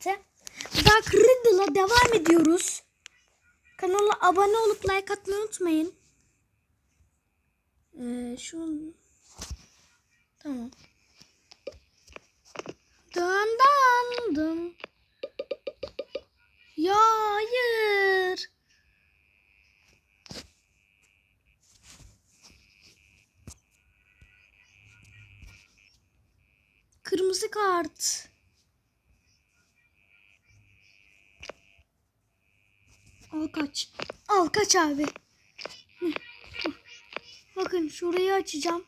birlikte Dark Riddle'a devam ediyoruz. Kanala abone olup like atmayı unutmayın. Ee, şu Tamam. Dön döndüm. Ya hayır. Kırmızı kart. Al kaç. Al kaç abi. Bakın şurayı açacağım.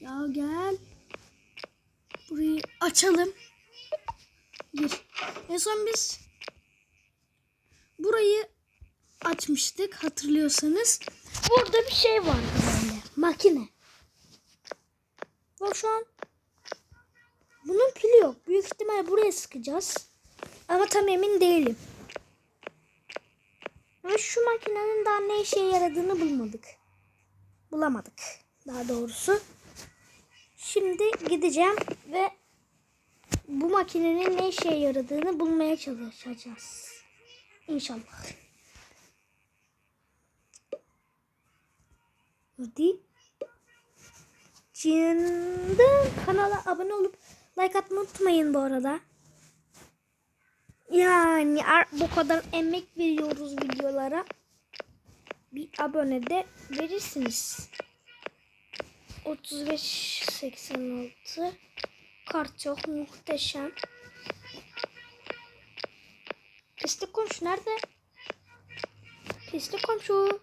Ya gel. Burayı açalım. Gir. En son biz burayı açmıştık hatırlıyorsanız. Burada bir şey vardı böyle. Makine. Bak şu an bunun pili yok. Büyük ihtimal buraya sıkacağız. Ama tam emin değilim. Ama şu makinenin daha ne işe yaradığını bulmadık. Bulamadık daha doğrusu. Şimdi gideceğim ve bu makinenin ne işe yaradığını bulmaya çalışacağız. İnşallah. Hadi. Şimdi kanala abone olup like atmayı unutmayın bu arada. Yani bu kadar emek veriyoruz videolara. Bir abone de verirsiniz. 35 86 Kart çok muhteşem. Pislik komşu nerede? Pislik komşu.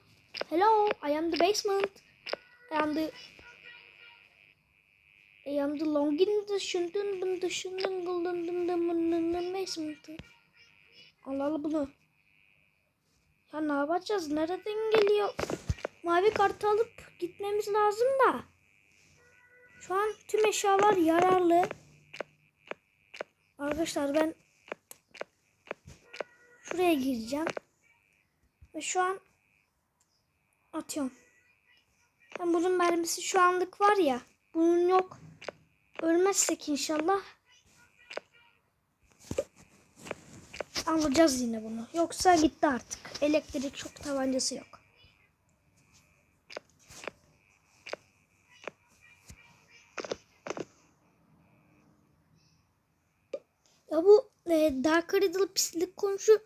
Hello, I am the basement. I am the I am the long in the şundun bun the şundun guldun dun dun bun dun dun basement. Allah Allah bunu. Ya ne yapacağız? Nereden geliyor? Mavi kartı alıp gitmemiz lazım da. Şu an tüm eşyalar yararlı. Arkadaşlar ben şuraya gireceğim. Ve şu an atıyorum. Ben bunun mermisi şu anlık var ya. Bunun yok. Ölmezsek inşallah alacağız yine bunu. Yoksa gitti artık. Elektrik çok tabancası yok. Ya bu e, Dark Riddle pislik komşu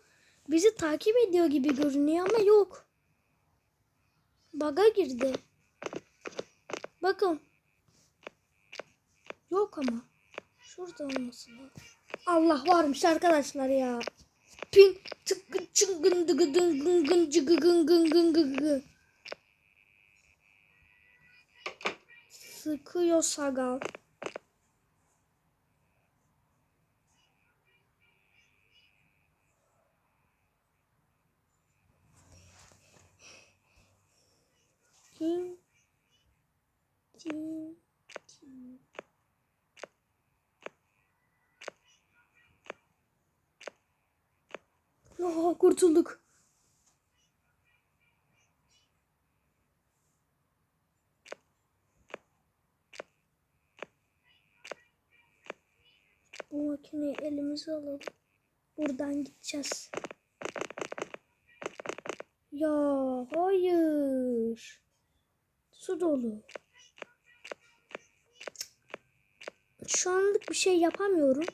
bizi takip ediyor gibi görünüyor ama yok. Baga girdi. Bakın. Yok ama. Şurada olması lazım. Allah varmış arkadaşlar ya. Pin tıkı çıngın dıgı dıngın gın cıgı gın gın gın gı gı. Sıkıyor sagal. Tin. Tin. Oh, kurtulduk. Bu makineyi elimize alalım. Buradan gideceğiz. Ya hayır. Su dolu. Şu anlık bir şey yapamıyorum.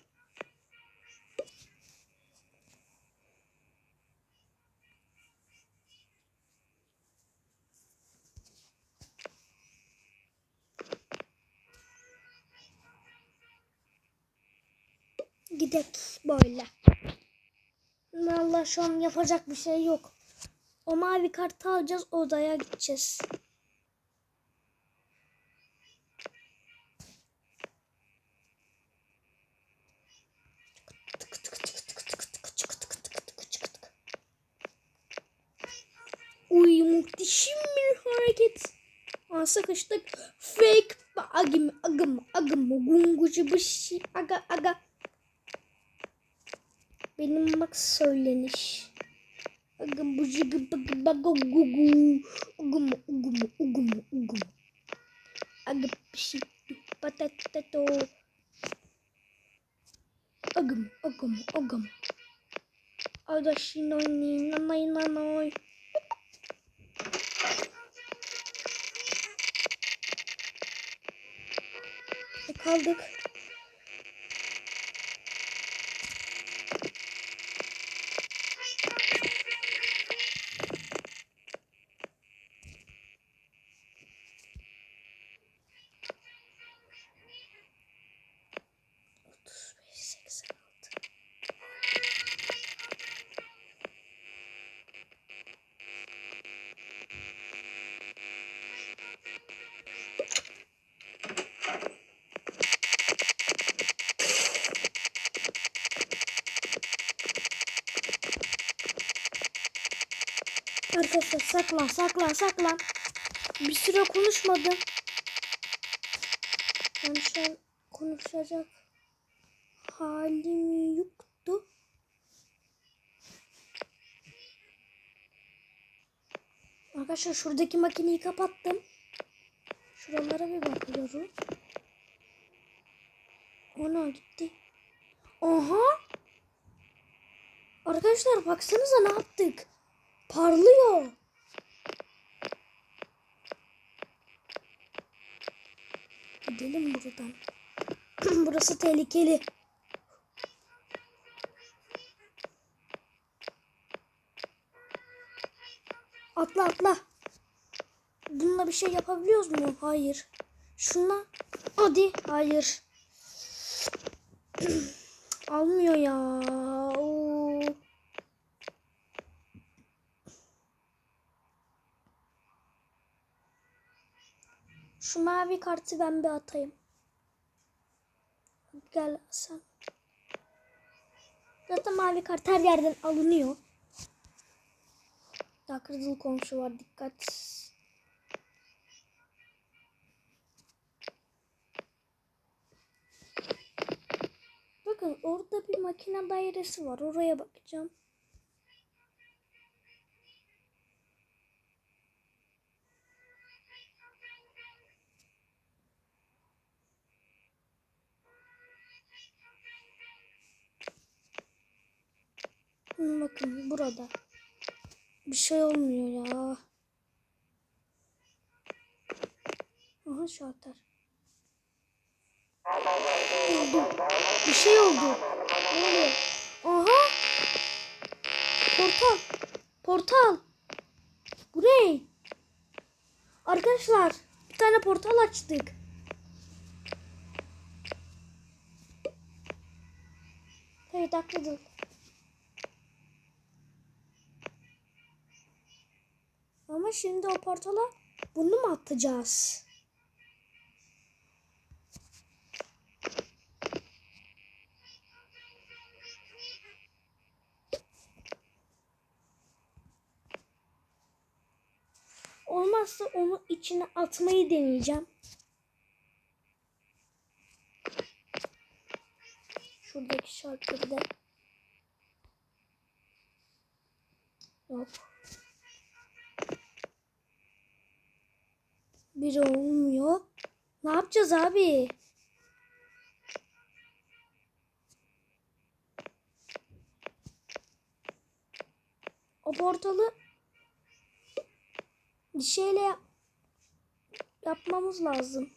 Gidek böyle. Vallahi şu an yapacak bir şey yok. O mavi kartı alacağız odaya gideceğiz. Uy muhteşem bir hareket. Aa, sıkıştık. Fake agım agım agım gungucu bışı aga aga. Benim bak söyleniş. Agım bucu gıbı baga gugu. Ugum ugum ugum ugum. Aga pişi patatato. Agım, agım, agım. Adaşın oynayın, nanay nanay. E, Kaldık. Arkadaşlar saklan saklan saklan. Bir süre konuşmadım. Ben şu an konuşacak halim yoktu. Arkadaşlar şuradaki makineyi kapattım. Şuralara bir bakıyorum. Ona gitti. Aha. Arkadaşlar baksanıza ne yaptık. Parlıyor. Gidelim buradan. Burası tehlikeli. Atla atla. Bununla bir şey yapabiliyoruz mu? Hayır. Şuna. Hadi. Hayır. Almıyor ya. Oo. Şu mavi kartı ben bir atayım. Gel sen. Zaten mavi kart her yerden alınıyor. Daha kırdılı komşu var dikkat. Bakın orada bir makine dairesi var. Oraya bakacağım. Bakın burada. Bir şey olmuyor ya. Aha şalter. Oldu. Bir şey oldu. Ne? Aha. Portal. Portal. Bu ne? Arkadaşlar bir tane portal açtık. Evet haklısın. Ama şimdi o portala bunu mu atacağız? Olmazsa onu içine atmayı deneyeceğim. Şuradaki şarkıda. Yok. Biri olmuyor. Ne yapacağız abi? O portalı bir şeyle yap- yapmamız lazım.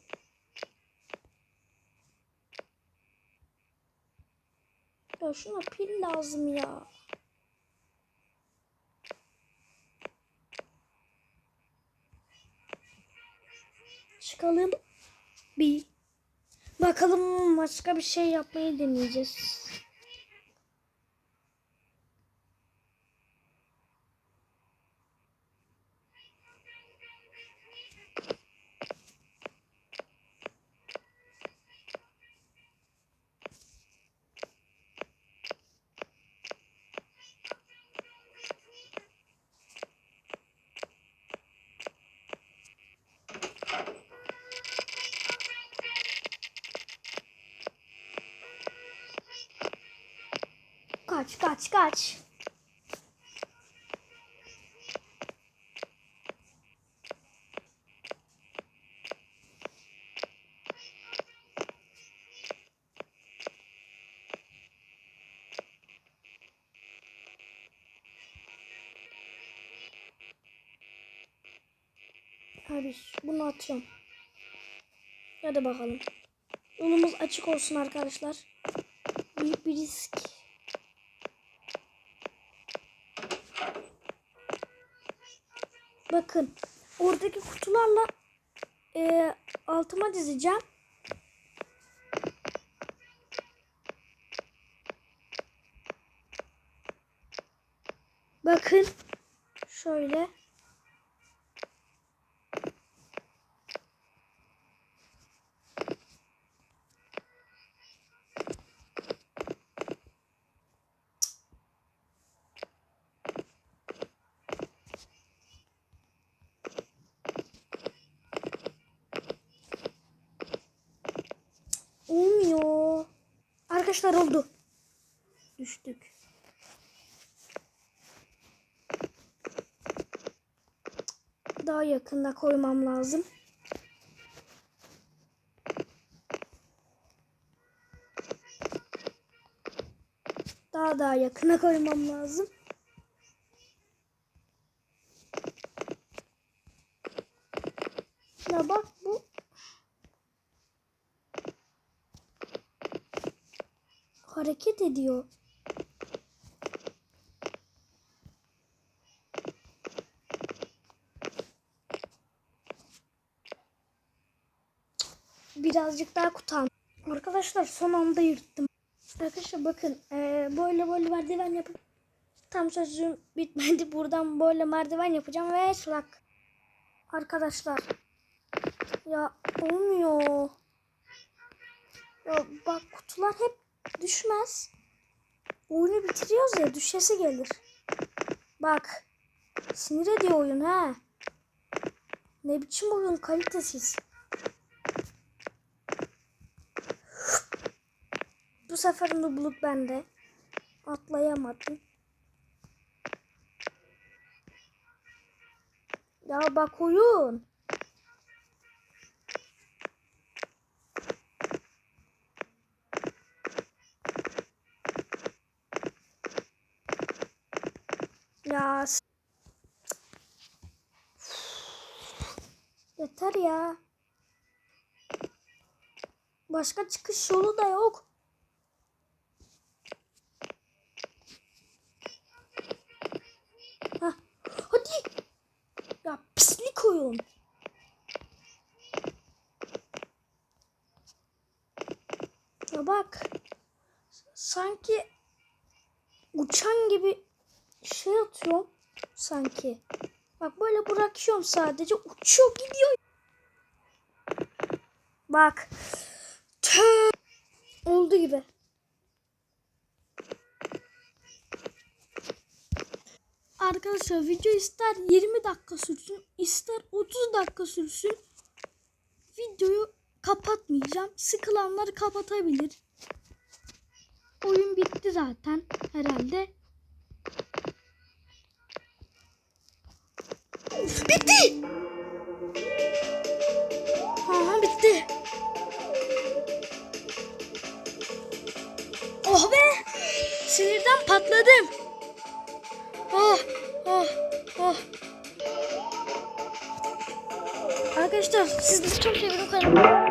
Ya şuna pil lazım ya. Bir. Bakalım başka bir şey yapmayı deneyeceğiz. kaç kaç. Abi bunu atıyorum. Hadi bakalım. Yolumuz açık olsun arkadaşlar. Büyük bir risk Bakın oradaki kutularla e, altıma dizeceğim. Bakın şöyle. Olmuyor. Arkadaşlar oldu. Düştük. Daha yakında koymam lazım. Daha daha yakına koymam lazım. Ya bak bu hareket ediyor. Birazcık daha kutan. Arkadaşlar son anda yırttım. Arkadaşlar bakın eee, böyle böyle merdiven yapıp tam sözüm bitmedi. Buradan böyle merdiven yapacağım ve şlak. Arkadaşlar ya olmuyor. Ya bak kutular hep düşmez. Oyunu bitiriyoruz ya düşesi gelir. Bak sinir ediyor oyun ha. Ne biçim oyun kalitesiz. Bu sefer nubluk bende. Atlayamadım. Ya bak oyun. Ya s- Yeter ya. Başka çıkış yolu da yok. Hah. Hadi. Ya pislik oyun. Ya bak. Sanki uçan gibi şey atıyorum sanki. Bak böyle bırakıyorum sadece uçuyor gidiyor. Bak. Tö oldu gibi. Arkadaşlar video ister 20 dakika sürsün ister 30 dakika sürsün. Videoyu kapatmayacağım. Sıkılanlar kapatabilir. Oyun bitti zaten herhalde. Bitti. Patladım. Oh oh oh. Arkadaşlar sizi çok seviyorum kanalıma.